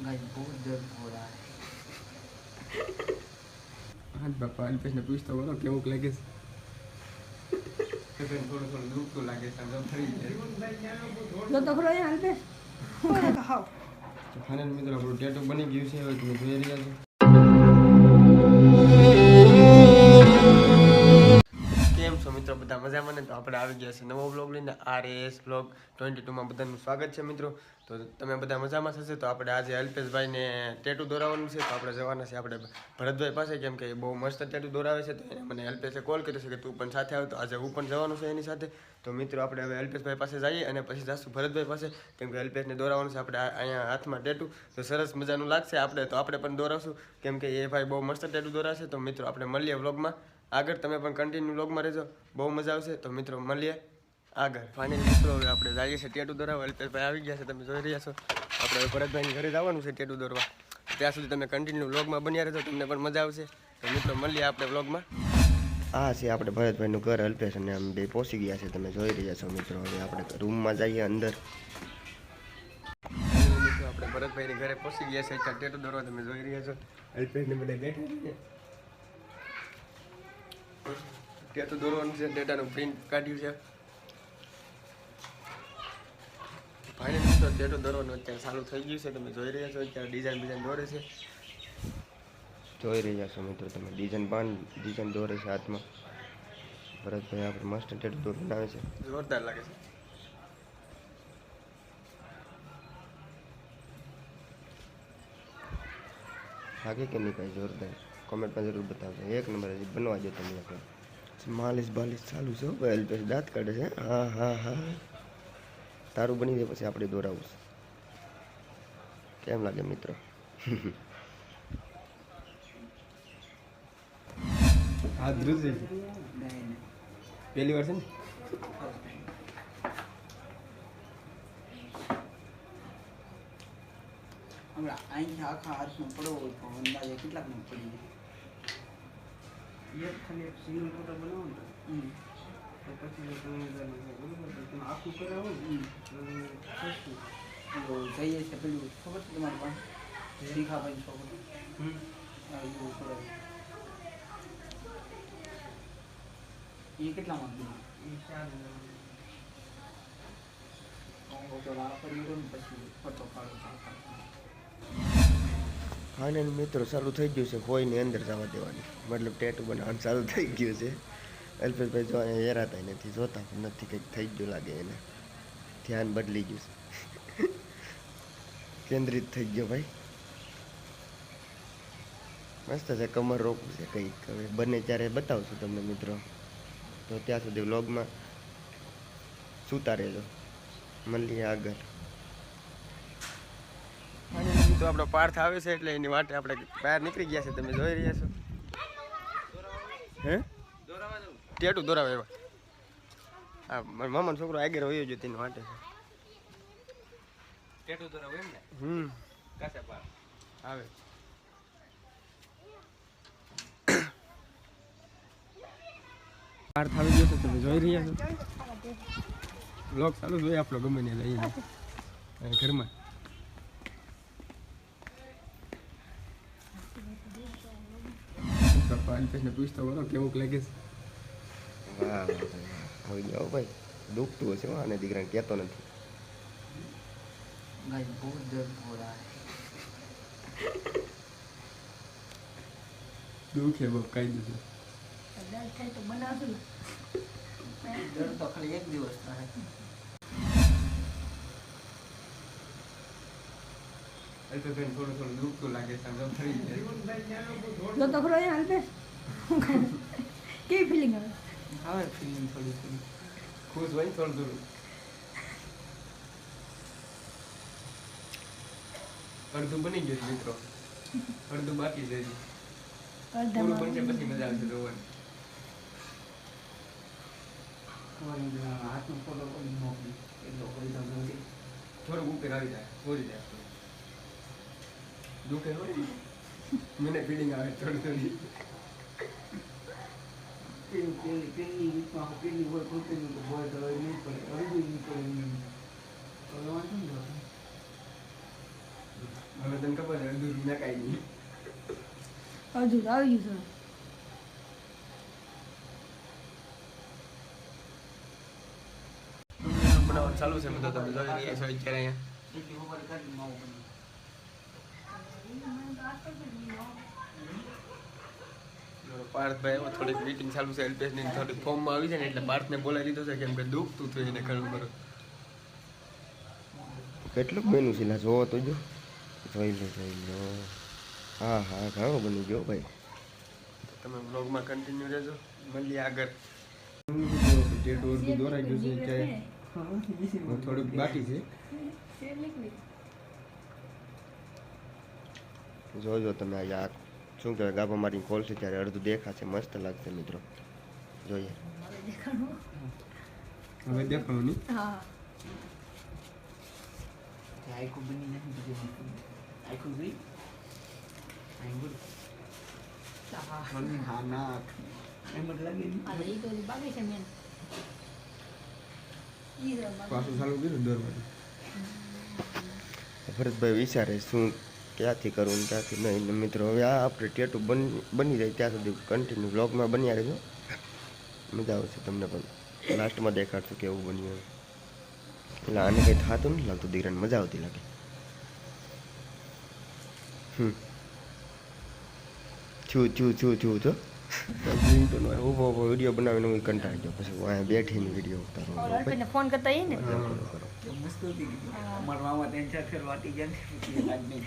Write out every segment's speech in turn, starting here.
Guys बहुत दर्द हो रहा है હાથ બાપા અલ્પેશને પૂછતો બોલો કેવું લાગે છે થોડું થોડું દુખતું લાગે છે આમ ફરી જાય જો તો ખરો અહીંયા હાલતે હું તો હાવ તો ફાઇનલ મિત્રો આપણું ટેટુ બની ગયું છે હવે તમે જોઈ રહ્યા છો મજામાં ને? તો આપણે આવી ગયા છે નવો બ્લોગ લઈને આર એસ બ્લોગ ટ્વેન્ટી ટુમાં બધાનું સ્વાગત છે મિત્રો. તો તમે બધા મજામાં થશે તો આપણે આજે અલ્પેશભાઈને ટેટુ દોરાવવાનું છે. તો આપણે જવાના છે આપણે ભરતભાઈ પાસે, કેમ કે બહુ મસ્ત ટેટુ દોરાવે છે. તો એને મને અલ્પેશે કોલ કર્યો છે કે તું પણ સાથે આવ. તો આજે હું પણ જવાનું છે એની સાથે. તો મિત્રો, આપણે હવે અલ્પેશભાઈ પાસે જઈએ અને પછી જાશું ભરતભાઈ પાસે, કેમ કે અલ્પેશને દોરાવાનું છે આપણે અહીંયા હાથમાં ટેટુ તો સરસ મજાનું લાગશે આપણે, તો આપણે પણ દોરાવશું કેમ કે એ ભાઈ બહુ મસ્ત ટેટુ દોરાશે. તો મિત્રો, આપણે મળીએ વ્લોગમાં આગળ તમે પણ કન્ટિન્યુ વ્લોગમાં રહેજો. બહુ મજા આવશે. તો મિત્રો, મળીએ આગળ. ફાઇનલ મિત્રો, હવે આપણે જઈએ છીએ ટેટુ દોરાવા. અલ્પેશભાઈ આવી ગયા છે, તમે જોઈ રહ્યા છો. આપણે ભરતભાઈની ઘરે જવાનું છે ટેટુ દોરવા. ત્યાં સુધી તમે કન્ટિન્યુ વ્લોગમાં બન્યા રહેજો. તમને પણ મજા આવશે. તો મિત્રો, મળીએ આપણે વ્લોગમાં આ છે આપણે ભરતભાઈનું ઘર. અલ્પેશ અને આમ બે પહોંચી ગયા છે. તમે જોઈ રહ્યા છો મિત્રો, હવે આપણે રૂમમાં જઈએ અંદર. આપણે ભરતભાઈની ઘરે પહોંચી ગયા છે. ટેટુ દોરવા તમે જોઈ રહ્યા છો. અલ્પેશને બધા બેઠા છે તો દોરવાનું છે ડેટાનું પ્રિન્ટ કાઢ્યું છે. ફાઇનલ મિત્રો ટેટુ દોરવાનું અત્યારે ચાલુ થઈ ગયું છે તમે જોઈ રહ્યા છો અત્યારે ડિઝાઇન બિઝાઇન દોરે છે. જોઈ રહ્યા છો મિત્રો તમે ડિઝાઇન પણ ડિઝાઇન દોરે છે હાથમાં. ભરતભાઈ આપણે મસ્ત ડેટો દોર બનાવે છે. જોરદાર લાગે છે. લાગે કે નહીં કાંઈ જોરદાર. કોમેન્ટમાં જરૂર બતાવજો. એક નંબર બનવા દો તમને માલિશ બાલિશ ચાલુ છે હવે અલ્પેશ દાંત કાઢે છે. હા હા હા. તારું બની જાય પછી આપણે દોરાવું કેમ લાગે મિત્રો? હા પહેલી વાર છે ને? હમણાં અહીંથી આખા હાથમાં પડવો હોય અંદાજે કેટલાકમાં પડી જાય? એક ખાલી એક સિંગલ ફોટો બનાવો ને હમ. તો પછી જો તમે બરાબર તો તમે આખું કરાવો ને હમ. તો સસ્તું તો જઈએ છે પેલું ખબર છે તમારી પાસે શીખાભાઈ છોકરો હમ આ એવું કરે એ કેટલામાં કીધું એ ચાર હજાર. તો વાપરી ગયો ને પછી ફોટો પાડો ફાઇનલ મિત્રો ચાલુ થઈ ગયું છે કોઈની અંદર જવા દેવાની. મતલબ ટેટુ બનાવવાનું ચાલુ થઈ ગયું છે. અલ્પેશભાઈ જો અહીંયા હેરાતા નથી, જોતા નથી, કંઈક થઈ ગયું લાગે એને. ધ્યાન બદલી ગયું છે. કેન્દ્રિત થઈ ગયો ભાઈ. મસ્ત છે, કમર રોકવું છે કંઈક. હવે બને ત્યારે બતાવશું તમને મિત્રો. તો ત્યાં સુધી વ્લોગમાં સુતા રહેજો. મળીએ આગળ. તો આપણો પાર્થ આવે છે એટલે એની માટે આપણે બહાર નીકળી ગયા છે. તમે જોઈ રહ્યા છો. હે? ટેટું દોરાવે એવા. હા મારા મામાનો છોકરો આગળ હોય જ તેની માટે ટેટું દોરાવે એમ ને? હમ. કાસે પાર આવે. પાર્થ આવી ગયો છે. તમે જોઈ રહ્યા છો. બ્લોગ ચાલુ જોઈએ આપણો ગમે ને લઈને ઘરમાં. પાનપેશને પૂછતો બોલો કેવું લાગે છે વાહ આવી જાઓ ભાઈ દુખતું હશે અને દીકરાને કહેતો નથી ભાઈ બહુ દર્દ હો રહા હે દુખે બહુ કાઈ દીધું દર્દ થાય તો બનાવશું દર્દ તો ખાલી એક દિવસ થાય અલ્પેશભાઈને થોડું થોડું દુખતું લાગે છે ફરી જાય. તો ખરો અહીંયા હાલતે. કેવી ફિલિંગ આવે આવે ફિલિંગ થોડી થોડી. ખુશ હોય થોડું થોડું. અડધું બની ગયું મિત્રો. અડધું બાકી છે. હજી. પૂરું બનશે પછી મજા આવશે જોવાની. હાથનો ફોટો મોકલી એટલો થોડુંક ઉપર આવી જાય બોલી જાય. દુખે હોય? મને ફિલિંગ આવે થોડી થોડી. પેલું પેલી પેલી વીકમાં પેલી હોય કૃતિનું તો હોય તો નહીં પડે. અડધું નહીં પડે હવે વાંધો નહીં હવે તને મેં કાંઈ નહીં હજુ આવી ગયું બનાવવાનું ચાલુ છે મિત્રો તમે જોઈ રહ્યા છો અત્યારે અહીંયા એટલી ઉંમર કરી માવો બની પાર્થભાઈ એમાં થોડીક મીટિંગ ચાલુ છે એલપીએસની થોડીક ફોર્મમાં આવી છે ને એટલે પાર્થને બોલાવી દીધો છે કેમ કે દુખતું થયું એને ઘણું ખરું કેટલું બન્યું છે? લા જોવો તો જો. જોઈ લો જોઈ લો. હા હા ઘણું બની ગયો ભાઈ. તમે બ્લોગમાં કન્ટિન્યુ રહેજો. મળીએ આગળ. અડધું દોરાઈ ગયું છે અત્યારે થોડુંક બાકી છે. જોજો તમે આ શું કહેવાય ગાભા મારીને ખોલશે ત્યારે અડધું દેખાશે મસ્ત લાગશે મિત્રો. જોઈએ. હવે દેખાણું હા. તે બની નથી બીજું આખું જોઈ આખું હા. ના એમ જ લાગે આ ઈ તો હજી છે મેન. ઈ તો બાકી. પાછું ચાલુ કર્યું દોરવાનું ભરતભાઈ વિચારે શું ક્યાંથી કરવું ક્યાંથી નહીં મિત્રો, હવે આ આપણે ટેટુ બની બની જાય ત્યાં સુધી કન્ટિન્યુ બ્લોગમાં બન્યા રહેજો. મજા આવશે તમને પણ. લાસ્ટમાં દેખાડશું કેવું બન્યું એટલે આને કંઈ થતું નથી લાગતું દીકરાને, મજા આવતી લાગે. હમ. છું છું છું છું છો ઊભો ઊભો વીડિયો બનાવીને હું કંટાળી ગયો. પછી હું અહીંયા બેઠીને વીડિયો ઉતારો ફોન કરતા એ ને? મસ્ત હતી કીધું. અમારા મામા ત્રણ ચાર ફેર વાટી ગયા ને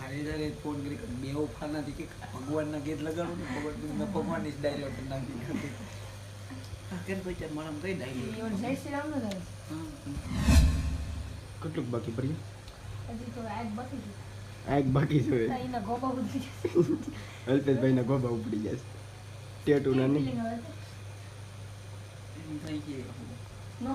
હારે ફોન કરી કે બે કે ભગવાનના ગીત લગાડો ને ભગવાન નાખી. કેટલુંક બાકી હજી તો બાકી છે આગ બાકી છે બધી અલ્પેશભાઈના ગોબા ઉપડી જશે. ટેટુ ના નહીં ન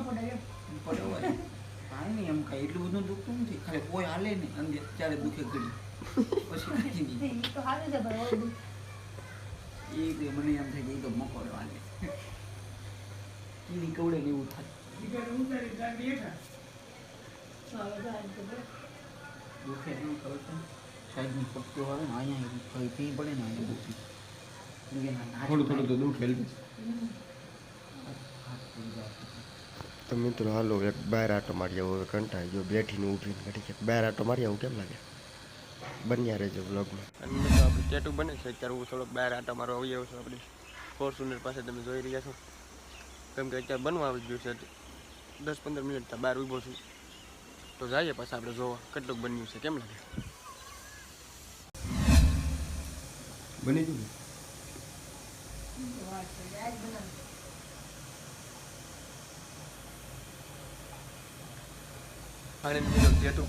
ને મને એમ થાય કે એ તો મકોડો હાલે. એની કવડે ને એવું થાય. દુખે એમ ખબર છે? સાઈડની પટ્ટીઓ આવે ને અહીંયા કઈ પી પડે ને અહીંયા દુખે. દુખે ના નાચ થોડું થોડું તો દુઃખ અલ્પેશ હાથ પડી જાય. તો મિત્રો હાલો એક બહાર આટો મારી આવું હવે કંટાળી ગયો. બેઠીને ઊભીને ઘડી કે બહાર આટો મારી આવું કેમ લાગે? બન્યા રહેજો બ્લોગમાં અને મિત્રો આપણે ટેટુ બને છે અત્યારે હું થોડોક બહાર આટો મારો આવી આવ્યો છું આપણી ફોર્ચ્યુનર પાસે તમે જોઈ રહ્યા છો. કેમ કે અત્યારે બનવા આવી ગયું છે દસ પંદર મિનિટ બહાર ઊભો છું. તો જઈએ પાછા આપણે જોવા. કેટલું બન્યું છે કેમ લાગે? બની ગયું?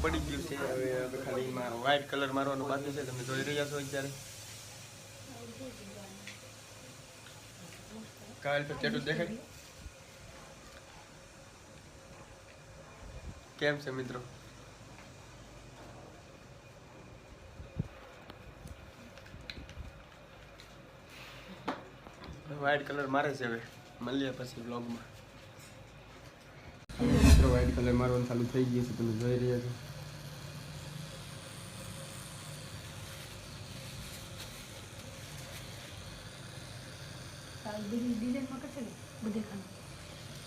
પડી ગયું છે હવે ખાલી એમાં કલર મારવાનું બાકી છે તમે જોઈ રહ્યા છો અત્યારે. કાલ પર ચેટું દેખાય કેમ છે મિત્રો? વ્હાઈટ કલર મારે છે હવે. મળીએ પછી બ્લોગમાં મિત્રો વ્હાઇટ કલર મારવાનું ચાલુ થઈ ગયું છે તમે જોઈ રહ્યા છો. ડિઝાઇનમાં કરશે ને બધે ખાનું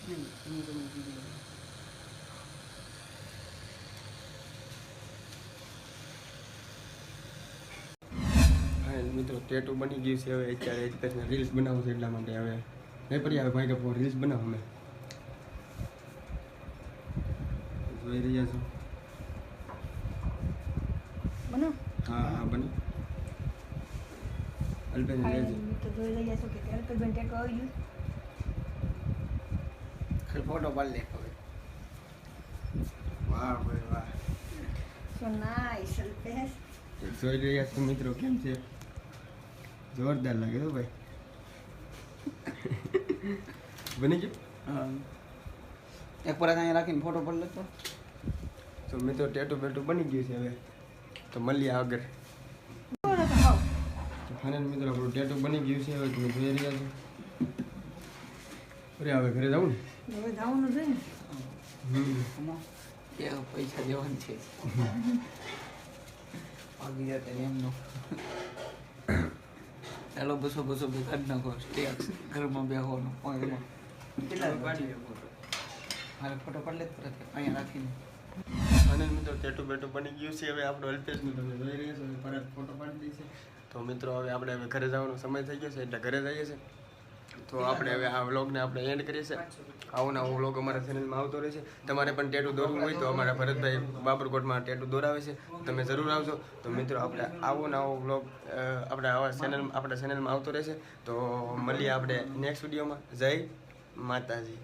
નહીં, હું તમને કીધું. હા મિત્રો ટેટુ બની ગયું છે હવે અત્યારે. એક પછી રીલ્સ બનાવું છે એટલા માટે હવે. નહીં પડી આવે ભાઈ કે રીલ્સ બનાવું મેં જોઈ રહ્યા છો? બનો. હા હા બની. અલ્પેન લેજો. તો જોઈ રહ્યા છો કે અલ્પેન ટેટુ આવી ગયું. ખાલી ફોટો પાડી લે હવે. વાહ ભાઈ વાહ. So nice Alpen. જોઈ રહ્યા છો મિત્રો કેમ છે? જોરદાર લાગે તો ભાઈ. બની ગયું? હા. એક પર અહીંયા રાખીને ફોટો પડ લેતો તો મેં તો ટેટુ બેટુ બની ગયું છે હવે. તો મળીએ આગળ. ફાઇનલ મિત્રો આપણું ટેટુ બની ગયું છે હવે. તમે જોઈ રહ્યા છો. અરે હવે ઘરે જવું ને? હવે જવાનું છે ને. પૈસા દેવાનું છે. જતા એમનું. ચાલો બસો બસો બે કાઢી નાખો. ઘરમાં બેહવાનો પોઈન્ટમાં કેટલા પાડી ફોટો. મારે ફોટો પાડી લે તરત અહીંયા રાખીને. અને મિત્રો ટેટુ બેટુ બની ગયું છે. હવે આપણો અલ્પેશ તમે જોઈ રહ્યા છો. પરત ફોટો પાડી દઈશે તો મિત્રો હવે આપણે હવે ઘરે જવાનો સમય થઈ ગયો છે એટલે ઘરે જઈએ છીએ. તો આપણે હવે આ વ્લોગને આપણે એન્ડ કરીએ છીએ. આવો નવો વ્લોગ અમારા ચેનલમાં આવતો રહેશે. તમારે પણ ટેટુ દોરવું હોય તો અમારા ભરતભાઈ બાબરકોટમાં ટેટુ દોરાવે છે. તમે જરૂર આવજો. તો મિત્રો આપણે આવો નવો વ્લોગ આપણે આવા ચેનલ આપણા ચેનલમાં આવતો રહેશે. તો મળીએ આપણે નેક્સ્ટ વિડીયોમાં જય માતાજી.